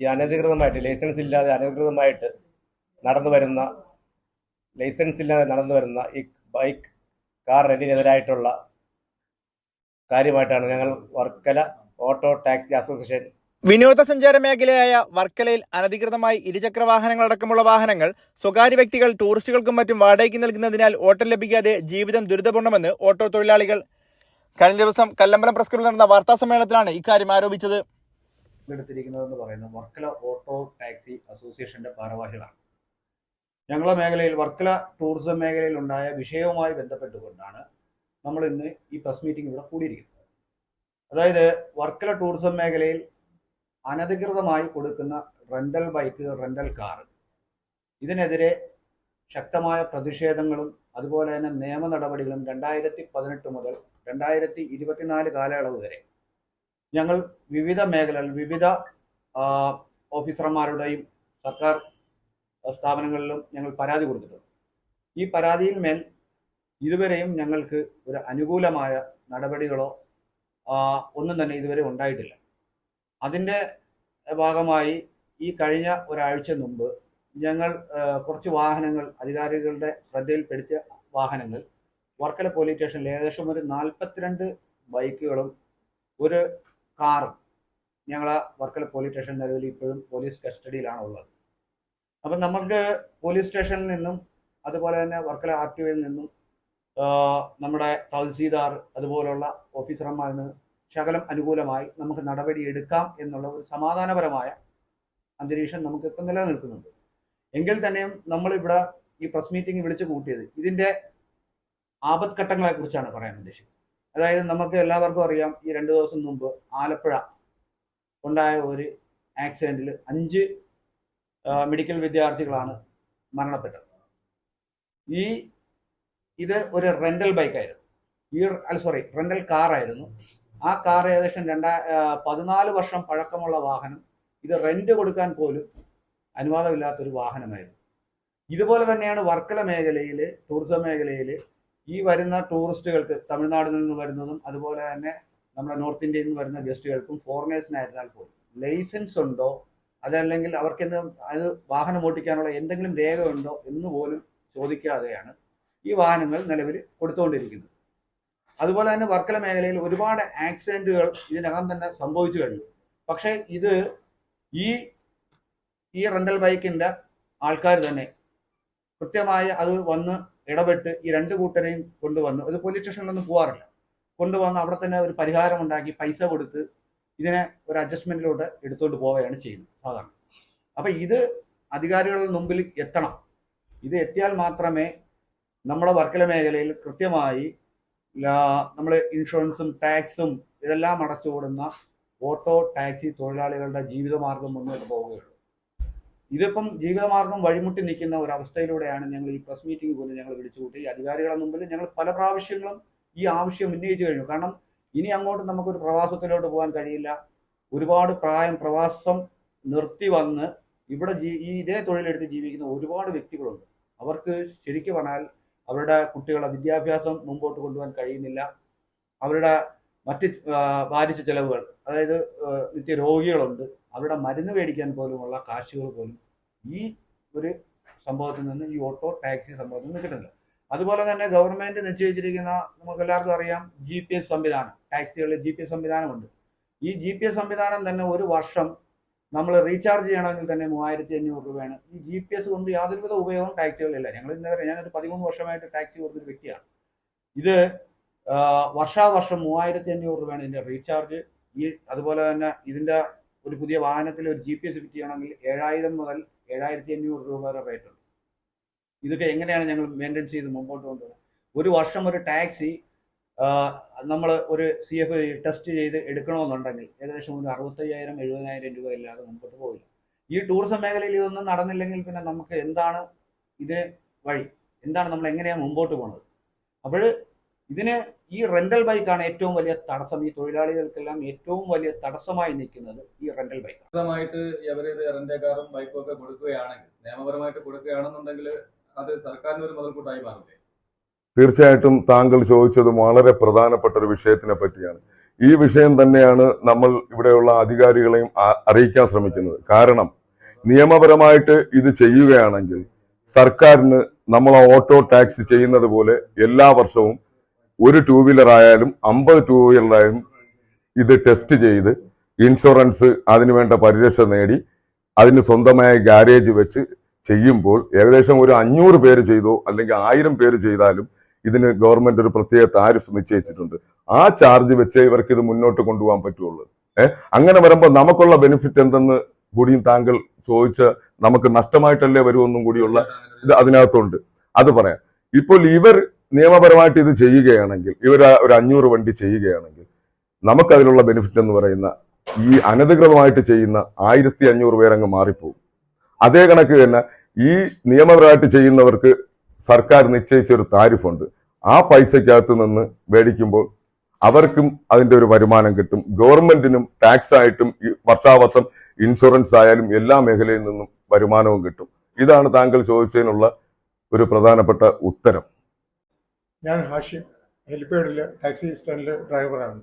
ഈ അനധികൃതമായിട്ട് ലൈസൻസ് ഇല്ലാതെ അനധികൃതമായിട്ട് നടന്നു വരുന്ന ലൈസൻസ് ഇല്ലാതെ നടന്നു വരുന്ന ഈ ബൈക്ക് കാർ റെന്റിനെതിരായിട്ടുള്ള കാര്യമായിട്ടാണ് ഞങ്ങൾ വർക്കല ഓട്ടോ ടാക്സി അസോസിയേഷൻ വിനോദസഞ്ചാര മേഖലയായ വർക്കലയിൽ അനധികൃതമായി ഇരുചക്ര വാഹനങ്ങളടക്കമുള്ള വാഹനങ്ങൾ സ്വകാര്യ വ്യക്തികൾ ടൂറിസ്റ്റുകൾക്കും മറ്റും വാടകയ്ക്ക് നൽകുന്നതിനാൽ ഓട്ടം ലഭിക്കാതെ ജീവിതം ദുരിതപൂർണമെന്ന് ഓട്ടോ തൊഴിലാളികൾ കഴിഞ്ഞ ദിവസം കല്ലമ്പലം പ്രസ് ക്ലബ്ബിൽ നടന്ന വാർത്താ സമ്മേളനത്തിലാണ് ഇക്കാര്യം ആരോപിച്ചത്. എടുത്തിരിക്കുന്നതെന്ന് പറയുന്നത് വർക്കല ഓട്ടോ ടാക്സി അസോസിയേഷന്റെ ഭാരവാഹികളാണ്. ഞങ്ങളുടെ മേഖലയിൽ വർക്കല ടൂറിസം മേഖലയിൽ ഉണ്ടായ വിഷയവുമായി ബന്ധപ്പെട്ടുകൊണ്ടാണ് നമ്മൾ ഇന്ന് ഈ പ്രസ് മീറ്റിംഗ് ഇവിടെ കൂടിയിരിക്കുന്നത്. അതായത് വർക്കല ടൂറിസം മേഖലയിൽ അനധികൃതമായി കൊടുക്കുന്ന റെന്റൽ ബൈക്ക് റെന്റൽ കാർ ഇതിനെതിരെ ശക്തമായ പ്രതിഷേധങ്ങളും അതുപോലെ തന്നെ നിയമ നടപടികളും രണ്ടായിരത്തി പതിനെട്ട് മുതൽ രണ്ടായിരത്തി ഇരുപത്തിനാല് കാലയളവ് വരെ ഞങ്ങൾ വിവിധ മേഖലകൾ വിവിധ ഓഫീസർമാരുടെയും സർക്കാർ സ്ഥാപനങ്ങളിലും ഞങ്ങൾ പരാതി കൊടുത്തിട്ടുണ്ട്. ഈ പരാതിയിൽ മേൽ ഇതുവരെയും ഞങ്ങൾക്ക് ഒരു അനുകൂലമായ നടപടികളോ ഒന്നും തന്നെ ഇതുവരെ ഉണ്ടായിട്ടില്ല. അതിന്റെ ഭാഗമായി ഈ കഴിഞ്ഞ ഒരാഴ്ച മുമ്പ് ഞങ്ങൾ കുറച്ച് വാഹനങ്ങൾ അധികാരികളുടെ ശ്രദ്ധയിൽപ്പെടുത്തിയ വാഹനങ്ങൾ വർക്കല പോലീസ് സ്റ്റേഷനിൽ ഏകദേശം ഒരു നാൽപ്പത്തിരണ്ട് ബൈക്കുകളും ഒരു കാറും. ഞങ്ങൾ വർക്കല പോലീസ് സ്റ്റേഷൻ നിലവിൽ ഇപ്പോഴും പോലീസ് കസ്റ്റഡിയിലാണ് ഉള്ളത്. അപ്പം നമുക്ക് പോലീസ് സ്റ്റേഷനിൽ നിന്നും അതുപോലെ തന്നെ വർക്കല ആർ ടി ഒയിൽ നിന്നും നമ്മുടെ തഹസീൽദാർ അതുപോലുള്ള ഓഫീസർമാരിൽ നിന്ന് ശകലം അനുകൂലമായി നമുക്ക് നടപടി എടുക്കാം എന്നുള്ള ഒരു സമാധാനപരമായ അന്തരീക്ഷം നമുക്ക് ഇപ്പം നിലനിൽക്കുന്നുണ്ട്. എങ്കിൽ തന്നെയും നമ്മളിവിടെ ഈ പ്രസ് മീറ്റിംഗ് വിളിച്ചു കൂട്ടിയത് ഇതിന്റെ ആപത്ഘട്ടങ്ങളെ കുറിച്ചാണ് പറയാൻ ഉദ്ദേശിക്കുന്നത്. അതായത് നമുക്ക് എല്ലാവർക്കും അറിയാം ഈ രണ്ട് ദിവസം മുമ്പ് ആലപ്പുഴ ഉണ്ടായ ഒരു ആക്സിഡന്റിൽ അഞ്ച് മെഡിക്കൽ വിദ്യാർത്ഥികളാണ് മരണപ്പെട്ടത്. ഈ ഇത് ഒരു റെന്റൽ ബൈക്കായിരുന്നു ഈ അല്ല സോറി റെന്റൽ കാറായിരുന്നു ആ കാർ ഏകദേശം രണ്ടാ പതിനാല് വർഷം പഴക്കമുള്ള വാഹനം. ഇത് റെന്റ് കൊടുക്കാൻ പോലും അനുവാദമില്ലാത്തൊരു വാഹനമായിരുന്നു. ഇതുപോലെ തന്നെയാണ് വർക്കല മേഖലയിൽ ടൂറിസം മേഖലയിൽ ഈ വരുന്ന ടൂറിസ്റ്റുകൾക്ക് തമിഴ്നാടിൽ നിന്ന് വരുന്നതും അതുപോലെ തന്നെ നമ്മുടെ നോർത്ത് ഇന്ത്യയിൽ നിന്ന് വരുന്ന ഗസ്റ്റുകൾക്കും ഫോറിനേഴ്സിനായിരുന്നാൽ പോലും ലൈസൻസ് ഉണ്ടോ? അതല്ലെങ്കിൽ അവർക്ക് എന്ത് അത് വാഹനം ഓടിക്കാനുള്ള എന്തെങ്കിലും രേഖ ഉണ്ടോ എന്ന് പോലും ചോദിക്കാതെയാണ് ഈ വാഹനങ്ങൾ നിലവിൽ കൊടുത്തുകൊണ്ടിരിക്കുന്നത്. അതുപോലെ തന്നെ വർക്കല മേഖലയിൽ ഒരുപാട് ആക്സിഡന്റുകൾ ഇതിനകം തന്നെ സംഭവിച്ചു കഴിഞ്ഞു. പക്ഷേ ഇത് ഈ ഈ റെന്റൽ ബൈക്കിന്റെ ആൾക്കാർ തന്നെ കൃത്യമായി അത് വന്ന് ഇടപെട്ട് ഈ രണ്ട് കൂട്ടരെയും കൊണ്ടുവന്ന് ഒരു പോലീസ് സ്റ്റേഷനിലൊന്നും പോകാറില്ല കൊണ്ടുവന്ന് അവിടെ തന്നെ ഒരു പരിഹാരം ഉണ്ടാക്കി പൈസ കൊടുത്ത് ഇതിനെ ഒരു അഡ്ജസ്റ്റ്മെന്റിലൂടെ എടുത്തുകൊണ്ട് പോവുകയാണ് ചെയ്യുന്നത് സാധാരണ. അപ്പൊ ഇത് അധികാരികളുടെ മുമ്പിൽ എത്തണം. ഇത് എത്തിയാൽ മാത്രമേ നമ്മുടെ വർക്കല മേഖലയിൽ കൃത്യമായി നമ്മൾ ഇൻഷുറൻസും ടാക്സും ഇതെല്ലാം അടച്ചുകൂടുന്ന ഓട്ടോ ടാക്സി തൊഴിലാളികളുടെ ജീവിതമാർഗം മുന്നോട്ട് പോവുകയുള്ളൂ. ഇതിപ്പം ജീവിതമാർഗം വഴിമുട്ടി നിൽക്കുന്ന ഒരു അവസ്ഥയിലൂടെയാണ് ഞങ്ങൾ ഈ പ്രസ് മീറ്റിംഗ് പോലും ഞങ്ങൾ വിളിച്ചുകൂട്ടി. അധികാരികളുടെ മുമ്പിൽ ഞങ്ങൾ പല പ്രാവശ്യങ്ങളും ഈ ആവശ്യം ഉന്നയിച്ചു കഴിഞ്ഞു. കാരണം ഇനി അങ്ങോട്ട് നമുക്കൊരു പ്രവാസത്തിലോട്ട് പോകാൻ കഴിയില്ല. ഒരുപാട് പ്രായം പ്രവാസം നിർത്തി വന്ന് ഇവിടെ ജീ ഈ ഇതേ തൊഴിലെടുത്ത് ജീവിക്കുന്ന ഒരുപാട് വ്യക്തികളുണ്ട്. അവർക്ക് ശരിക്കും പറഞ്ഞാൽ അവരുടെ കുട്ടികളുടെ വിദ്യാഭ്യാസം മുമ്പോട്ട് കൊണ്ടുപോകാൻ കഴിയുന്നില്ല. അവരുടെ മറ്റ് ബാധിച്ച ചെലവുകൾ അതായത് നിത്യ രോഗികളുണ്ട്. അവരുടെ മരുന്ന് മേടിക്കാൻ പോലുമുള്ള കാശുകൾ പോലും ഈ ഒരു സംഭവത്തിൽ നിന്ന് ഈ ഓട്ടോ ടാക്സി സംഭവത്തിൽ നിന്ന് കിട്ടുന്നില്ല. അതുപോലെ തന്നെ ഗവൺമെന്റ് നിശ്ചയിച്ചിരിക്കുന്ന നമുക്ക് എല്ലാവർക്കും അറിയാം ജി പി എസ് സംവിധാനം ടാക്സികളിൽ ജി പി എസ് സംവിധാനമുണ്ട്. ഈ ജി പി എസ് സംവിധാനം തന്നെ ഒരു വർഷം നമ്മൾ റീചാർജ് ചെയ്യണമെങ്കിൽ തന്നെ മൂവായിരത്തി അഞ്ഞൂറ് രൂപയാണ്. ഈ ജി പി എസ് കൊണ്ട് യാതൊരുവിധ ഉപയോഗം ടാക്സികളിലില്ല. ഞങ്ങൾ ഇന്നേ ഞാനൊരു പതിമൂന്ന് വർഷമായിട്ട് ടാക്സി കൊടുത്തൊരു വ്യക്തിയാണ്. ഇത് വർഷാവർഷം മൂവായിരത്തി അഞ്ഞൂറ് രൂപയാണ് ഇതിന്റെ റീചാർജ് ഈ അതുപോലെ തന്നെ ഇതിന്റെ ഒരു പുതിയ വാഹനത്തിൽ ഒരു ജി പി എസ് ഫിറ്റ് ചെയ്യണമെങ്കിൽ ഏഴായിരം മുതൽ ഏഴായിരത്തി അഞ്ഞൂറ് രൂപ വരെ റേറ്റ് ഉണ്ട്. ഇതൊക്കെ എങ്ങനെയാണ് ഞങ്ങൾ മെയിന്റെയിൻ ചെയ്ത് മുമ്പോട്ട് കൊണ്ടുപോകുന്നത് ഒരു വർഷം ഒരു ടാക്സി നമ്മൾ ഒരു സി എഫ് ടെസ്റ്റ് ചെയ്ത് എടുക്കണമെന്നുണ്ടെങ്കിൽ ഏകദേശം ഒരു അറുപത്തയ്യായിരം എഴുപതിനായിരം രൂപ ഇല്ലാതെ മുമ്പോട്ട് പോകില്ല ഈ ടൂറിസം മേഖലയിൽ ഇതൊന്നും നടന്നില്ലെങ്കിൽ പിന്നെ നമുക്ക് എന്താണ് ഇതിന് വഴി? എന്താണ് നമ്മൾ എങ്ങനെയാണ് മുമ്പോട്ട് പോകുന്നത് അപ്പോൾ ഇതിന് ഈ റെന്റൽ ബൈക്കാണ് ഏറ്റവും വലിയ തടസ്സം. ഈ തൊഴിലാളികൾക്കെല്ലാം ഏറ്റവും വലിയ തടസ്സമായി നിൽക്കുന്നത് ഈ റെന്റൽ ബൈക്ക് സ്വന്തമായിട്ട് ഇവർ ഇത് റെന്റ് കാറും ബൈക്കും ഒക്കെ കൊടുക്കുകയാണെങ്കിൽ നിയമപരമായിട്ട് കൊടുക്കുകയാണെന്നുണ്ടെങ്കിൽ അത് സർക്കാരിന് ഒരു മുതൽക്കൂട്ടായി മാറില്ലേ തീർച്ചയായിട്ടും താങ്കൾ ചോദിച്ചത് വളരെ പ്രധാനപ്പെട്ട ഒരു വിഷയത്തിനെ പറ്റിയാണ്. ഈ വിഷയം തന്നെയാണ് നമ്മൾ ഇവിടെയുള്ള അധികാരികളെയും അറിയിക്കാൻ ശ്രമിക്കുന്നത്. കാരണം നിയമപരമായിട്ട് ഇത് ചെയ്യുകയാണെങ്കിൽ സർക്കാരിന് നമ്മൾ ഓട്ടോ ടാക്സ് ചെയ്യുന്നത് പോലെ എല്ലാ വർഷവും ഒരു ടൂ വീലർ ആയാലും അമ്പത് ടൂ വീലറായാലും ഇത് ടെസ്റ്റ് ചെയ്ത് ഇൻഷുറൻസ് അതിനുവേണ്ട പരിരക്ഷ നേടി അതിന് സ്വന്തമായ ഗാരേജ് വെച്ച് ചെയ്യുമ്പോൾ ഏകദേശം ഒരു അഞ്ഞൂറ് പേര് ചെയ്തോ അല്ലെങ്കിൽ ആയിരം പേര് ചെയ്താലും ഇതിന് ഗവൺമെന്റ് ഒരു പ്രത്യേക താരിഫ് നിശ്ചയിച്ചിട്ടുണ്ട്. ആ ചാർജ് വെച്ച് ഇവർക്ക് ഇത് മുന്നോട്ട് കൊണ്ടുപോകാൻ പറ്റുള്ളൂ. ഏഹ് അങ്ങനെ വരുമ്പോൾ നമുക്കുള്ള ബെനിഫിറ്റ് എന്തെന്ന് കൂടിയും താങ്കൾ ചോദിച്ച നമുക്ക് നഷ്ടമായിട്ടല്ലേ വരുമെന്നും കൂടിയുള്ള ഇത് അതിനകത്തുണ്ട്. അത് പറയാം. ഇപ്പോൾ ഇവർ നിയമപരമായിട്ട് ഇത് ചെയ്യുകയാണെങ്കിൽ ഇവർ ഒരു അഞ്ഞൂറ് വണ്ടി ചെയ്യുകയാണെങ്കിൽ നമുക്കതിലുള്ള ബെനിഫിറ്റ് എന്ന് പറയുന്ന ഈ അനധികൃതമായിട്ട് ചെയ്യുന്ന ആയിരത്തി അഞ്ഞൂറ് പേരങ്ങ് മാറിപ്പോകും. അതേ കണക്ക് തന്നെ ഈ നിയമപരമായിട്ട് ചെയ്യുന്നവർക്ക് സർക്കാർ നിശ്ചയിച്ച ഒരു താരിഫുണ്ട്. ആ പൈസക്കകത്ത് നിന്ന് മേടിക്കുമ്പോൾ അവർക്കും അതിന്റെ ഒരു വരുമാനം കിട്ടും. ഗവൺമെന്റിനും ടാക്സ് ആയിട്ടും വർഷാവർഷം ഇൻഷുറൻസ് ആയാലും എല്ലാ മേഖലയിൽ നിന്നും വരുമാനവും കിട്ടും. ഇതാണ് താങ്കൾ ചോദിച്ചതിനുള്ള ഒരു പ്രധാനപ്പെട്ട ഉത്തരം. ഞാൻ ഹാഷിം ഹെലിപ്പാഡിലെ ടാക്സി സ്റ്റാൻഡിലെ ഡ്രൈവറാണ്.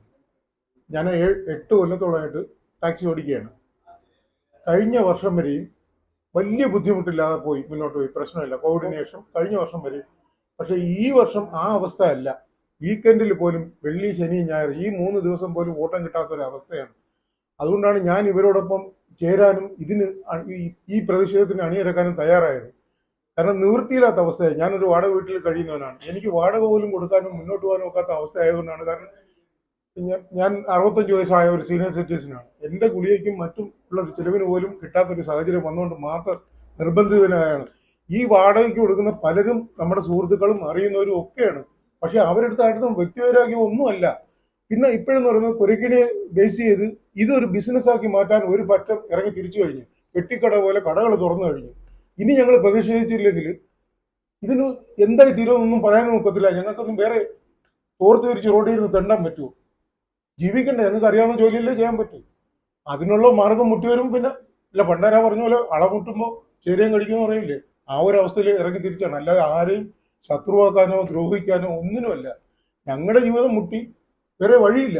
ഞാൻ എട്ട് കൊല്ലത്തോളമായിട്ട് ടാക്സി ഓടിക്കുകയാണ്. കഴിഞ്ഞ വർഷം വരെയും വലിയ ബുദ്ധിമുട്ടില്ലാതെ പോയി മുന്നോട്ട് പോയി. പ്രശ്നമില്ല. കോവിഡിന് ശേഷം കഴിഞ്ഞ വർഷം വരെ. പക്ഷേ ഈ വർഷം ആ അവസ്ഥ അല്ല. വീക്കെൻഡിൽ പോലും വെള്ളി ശനി ഞായർ ഈ മൂന്ന് ദിവസം പോലും ഓട്ടം കിട്ടാത്ത ഒരു അവസ്ഥയാണ് അതുകൊണ്ടാണ് ഞാൻ ഇവരോടൊപ്പം ചേരാനും ഇതിന് ഈ പ്രതിഷേധത്തിന് അണിയിറക്കാനും തയ്യാറായത്. കാരണം നിവൃത്തിയില്ലാത്ത അവസ്ഥയായി ഞാനൊരു വാടക വീട്ടിൽ കഴിയുന്നവനാണ്. എനിക്ക് വാടക പോലും കൊടുക്കാനും മുന്നോട്ട് പോകാനും ഒക്കാത്ത അവസ്ഥ ആയതുകൊണ്ടാണ് കാരണം ഞാൻ അറുപത്തഞ്ച് വയസ്സായ ഒരു സീനിയർ സിറ്റിസനാണ് എന്റെ ഗുളികയ്ക്കും മറ്റും ഉള്ള ഒരു ചെലവിന് പോലും കിട്ടാത്തൊരു സാഹചര്യം വന്നുകൊണ്ട് മാത്രം നിർബന്ധിതനായാണ്. ഈ വാടകയ്ക്ക് കൊടുക്കുന്ന പലരും നമ്മുടെ സുഹൃത്തുക്കളും അറിയുന്നവരും ഒക്കെയാണ്. പക്ഷെ അവരെടുത്തായിട്ടും വ്യക്തിവൈരാഗ്യം ഒന്നുമല്ല. പിന്നെ ഇപ്പോഴെന്ന് പറയുന്നത് കുരക്കിണിയെ ബേസ് ചെയ്ത് ഇതൊരു ബിസിനസ്സാക്കി മാറ്റാൻ ഒരു പറ്റം ഇറങ്ങി തിരിച്ചു കഴിഞ്ഞു. വെട്ടിക്കട പോലെ കടകൾ തുറന്നു കഴിഞ്ഞു. ഇനി ഞങ്ങൾ പ്രതിഷേധിച്ചില്ലെങ്കിൽ ഇതിന് എന്തായി തീരുമെന്നൊന്നും പറയാൻ ഒക്കത്തില്ല. ഞങ്ങൾക്കൊന്നും വേറെ തോർത്ത് വിരിച്ച് റോഡിൽ ഇരുന്ന് തെണ്ടാൻ പറ്റുമോ ജീവിക്കണ്ടേ? ഞങ്ങൾക്ക് അറിയാവുന്ന ജോലിയല്ലേ ചെയ്യാൻ പറ്റൂ. അതിനുള്ള മാർഗം മുട്ടി വരും പിന്നെ. ഇല്ല പണ്ടാരാ പറഞ്ഞ പോലെ അളമുട്ടുമ്പോൾ ചേരിയും കടിക്കുമെന്ന് പറയില്ലേ? ആ ഒരു അവസ്ഥയിൽ ഇറങ്ങി തിരിച്ചാണ്. അല്ലാതെ ആരെയും ശത്രുവാക്കാനോ ദ്രോഹിക്കാനോ ഒന്നിനുമല്ല. ഞങ്ങളുടെ ജീവിതം മുട്ടി. വേറെ വഴിയില്ല.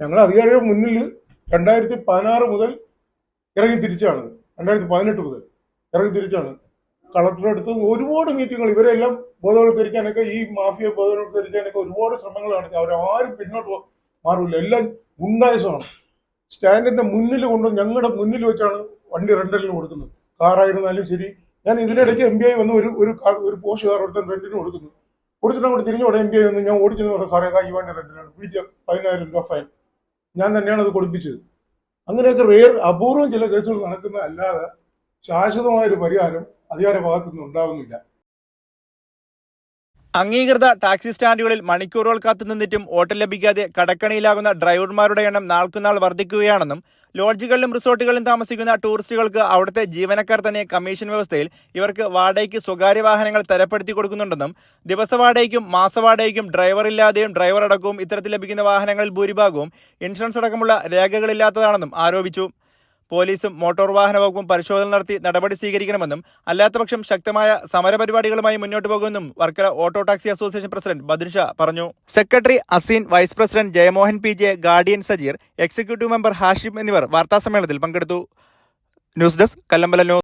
ഞങ്ങൾ അധികാരിയുടെ മുന്നിൽ രണ്ടായിരത്തി പതിനാറ് മുതൽ ഇറങ്ങി തിരിച്ചാണ്. രണ്ടായിരത്തി പതിനെട്ട് മുതൽ. ഇറങ്ങി തിരിച്ചാണ് കളക്ടറുടെ അടുത്ത് ഒരുപാട് മീറ്റിങ്ങുകൾ ഇവരെല്ലാം ബോധവൽക്കരിക്കാനൊക്കെ ഈ മാഫിയ ബോധവൽക്കരിക്കാനൊക്കെ ഒരുപാട് ശ്രമങ്ങൾ നടത്തി. അവരാരും പിന്നോട്ട് മാറില്ല എല്ലാം ഗുണ്ടായസമാണ്. സ്റ്റാൻഡിന്റെ മുന്നിൽ കൊണ്ട് ഞങ്ങളുടെ മുന്നിൽ വെച്ചാണ് വണ്ടി റെന്റലിന് കൊടുക്കുന്നത്. കാറായിരുന്നാലും ശരി. ഞാൻ ഇതിനിടയ്ക്ക് എം ബി ഐ വന്ന് ഒരു ഒരു ഒരു പോഷ് കാർ ഒരുത്തൻ റെന്റിന് കൊടുക്കുന്നു. കൊടുത്തിട്ട് അങ്ങോട്ട് തിരിഞ്ഞോടെ എം ബി ഐ വന്ന് ഞാൻ ഓടിച്ചെന്ന് പറഞ്ഞു സാറേ ഈ വണ്ടി റെന്റിനാണ് പിടിച്ച പതിനായിരം രൂപ ഫൈൻ. ഞാൻ തന്നെയാണ് അത് കൊടുപ്പിച്ചത്. അങ്ങനെയൊക്കെ റേർ അപൂർവം ചില കേസുകൾ നടക്കുന്ന അല്ലാതെ ശാശ്വതമായ ഒരു പരിഹാരം അധികാര ഭാഗത്തു നിന്ന് ഉണ്ടാവുന്നില്ല. അംഗീകൃത ടാക്സി സ്റ്റാൻഡുകളിൽ മണിക്കൂറുകൾ കാത്തുനിന്നിട്ടും ഓട്ടം ലഭിക്കാതെ കടക്കണിയിലാകുന്ന ഡ്രൈവർമാരുടെ എണ്ണം നാൾക്കുനാൾ വർദ്ധിക്കുകയാണെന്നും ലോഡ്ജുകളിലും റിസോർട്ടുകളിലും താമസിക്കുന്ന ടൂറിസ്റ്റുകൾക്ക് അവിടുത്തെ ജീവനക്കാർ തന്നെ കമ്മീഷൻ വ്യവസ്ഥയിൽ ഇവർക്ക് വാടകയ്ക്ക് സ്വകാര്യ വാഹനങ്ങൾ തരപ്പെടുത്തി കൊടുക്കുന്നുണ്ടെന്നും ദിവസവാടകയ്ക്കും മാസവാടകയ്ക്കും ഡ്രൈവർ ഇല്ലാതെയും ഡ്രൈവർ അടക്കവും ഇത്തരത്തിൽ ലഭിക്കുന്ന വാഹനങ്ങളിൽ ഭൂരിഭാഗവും ഇൻഷുറൻസ് അടക്കമുള്ള രേഖകളില്ലാത്തതാണെന്നും ആരോപിച്ചു. പോലീസും മോട്ടോർ വാഹന വകുപ്പും പരിശോധന നടത്തി നടപടി സ്വീകരിക്കണമെന്നും അല്ലാത്തപക്ഷം ശക്തമായ സമരപരിപാടികളുമായി മുന്നോട്ട് പോകുമെന്നും Varkala auto taxi association president Badrisha പറഞ്ഞു. Secretary Aseen vice president Jayamohan P J guardian Sajeer executive member Hashim എന്നിവർ വാർത്താസമ്മേളനത്തിൽ പങ്കെടുത്തു. News desk കല്ലമ്പല